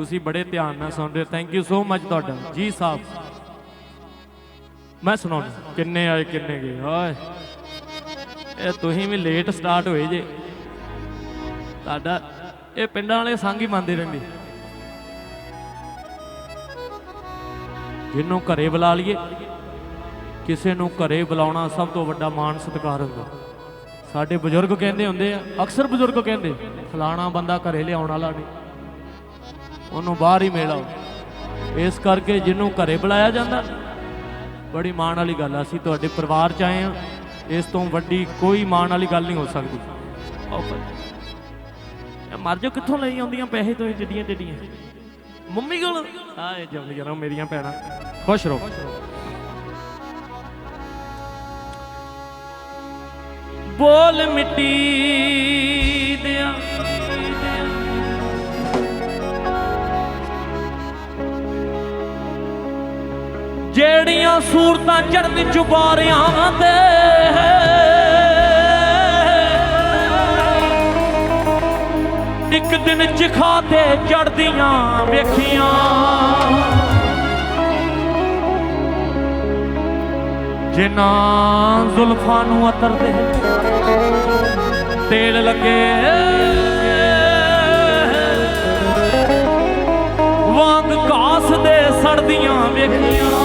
ਤੁਸੀਂ ਬੜੇ ਧਿਆਨ ਨਾਲ ਸੁਣ ਰਹੇ ਥੈਂਕ ਯੂ ਸੋ ਮਚ ਤੁਹਾਡਾ। ਜੀ ਸਾਹਿਬ। ਮੈਂ ਸੁਣਾਉਣਾ ਕਿੰਨੇ ਆਏ, ਕਿੰਨੇ ਗਏ? ਹਾਏ ਇਹ ਤੁਸੀਂ ਵੀ ਲੇਟ ਸਟਾਰਟ ਹੋਏ ਜੇ। ਤੁਹਾਡਾ, ਇਹ ਪਿੰਡਾਂ ਵਾਲੇ ਸੰਗ ਹੀ ਮੰਨਦੇ ਰਹਿੰਦੇ। ਜਿਹਨੂੰ ਘਰੇ ਬੁਲਾ ਲਈਏ, ਕਿਸੇ ਨੂੰ ਘਰੇ ਬੁਲਾਉਣਾ ਸਭ ਤੋਂ ਵੱਡਾ ਮਾਣ ਸਤਿਕਾਰ ਹੁੰਦਾ। ਸਾਡੇ ਬਜ਼ੁਰਗ ਕਹਿੰਦੇ ਹੁੰਦੇ ਆ, ਅਕਸਰ ਬਜ਼ੁਰਗ ਕਹਿੰਦੇ, ਫਲਾਣਾ ਬੰਦਾ ਘਰੇ ਲਿਆਉਣ ਵਾਲਾ ਨਹੀਂ। ਉਹਨੂੰ ਬਾਹਰ ਹੀ ਮਿਲ ਆਓ। ਇਸ ਕਰਕੇ ਜਿਹਨੂੰ ਘਰੇ ਬੁਲਾਇਆ ਜਾਂਦਾ, ਬੜੀ ਮਾਣ ਵਾਲੀ ਗੱਲ ਆ। ਅਸੀਂ ਤੁਹਾਡੇ ਪਰਿਵਾਰ ਚ ਆਏ ਆ ਇਸ ਤੋਂ ਵੱਡੀ ਕੋਈ ਮਾਣ ਵਾਲੀ ਗੱਲ ਨਹੀਂ ਹੋ ਸਕਦੀ। ਆਓ ਮਰ ਜਾ ਕਿੱਥੋਂ ਲਈ ਆਉਂਦੀਆਂ ਪੈਸੇ ਤੋਂ ਜਿੱਡੀਆਂ ਜਿੱਡੀਆਂ ਮੰਮੀ ਕੋਲ? ਆਏ ਜਮ ਜਰਾ ਮੇਰੀਆਂ ਭੈਣਾਂ। ਖੁਸ਼ ਰਹੋ। ਬੋਲ ਮਿੱਟੀ ਜਿਹੜੀਆਂ ਸੂਰਤਾਂ ਚੜਨ ਚੁਬਾਰਿਆਂ ਦੇ ਇੱਕ ਦਿਨ ਚਖਾ ਤੇ ਚੜਦੀਆਂ ਵੇਖੀਆਂ। ਜਿਨ੍ਹਾਂ ਜ਼ੁਲਫਾਂ ਨੂੰ ਅਤਰ ਤੇਲ ਲੱਗੇ। ਵਾਂਗ ਘਾਸ ਦੇ ਸੜਦੀਆਂ ਵੇਖੀਆਂ।